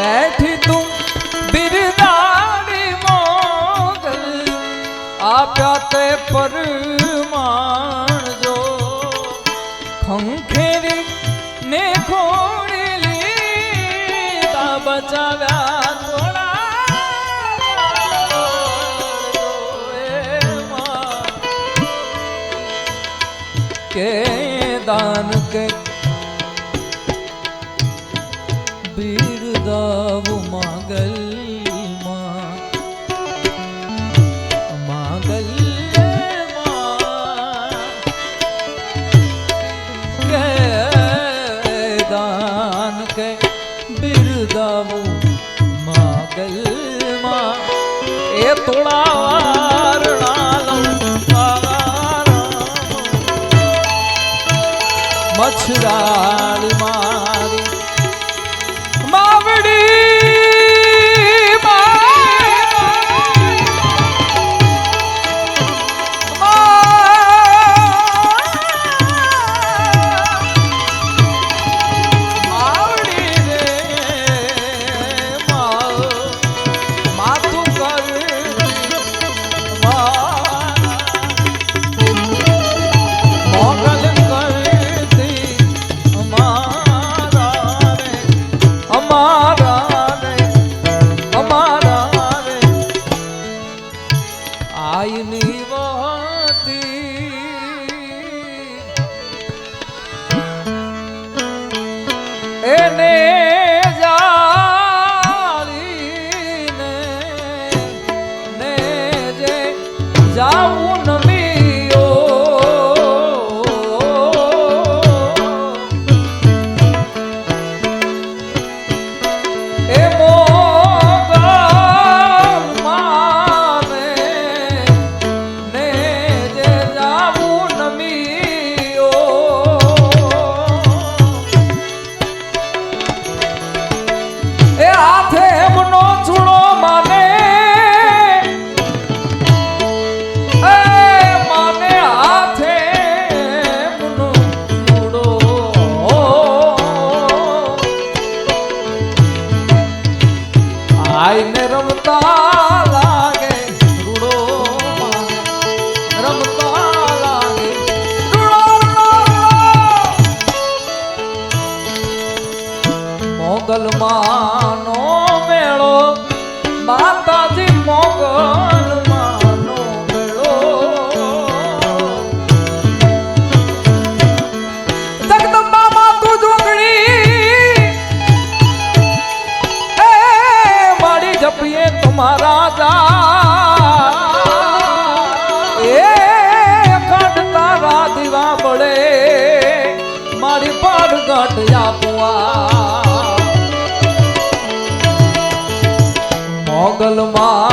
બેઠી તું બિરદારી મોગલ, આપ્યા તે પરમાણ જો. ખંખેરી ને ખોડી લીધા, બચાવ્યા કે દાન કે બિરદાવ માગલમાં માગલ્યમાં કે દાન વહતી એને જાળીને ને ચૂડો માને. માને હાથે ચૂડો આઈને રમતા મેળો, માતાજી મોગલ માનો મેળો. જગદંબા એ વાડી જપીએ તમારા જા. એ કાઢ તારા દીવા બળે મારી પાડ ગાંઠ આપો. মুসলমান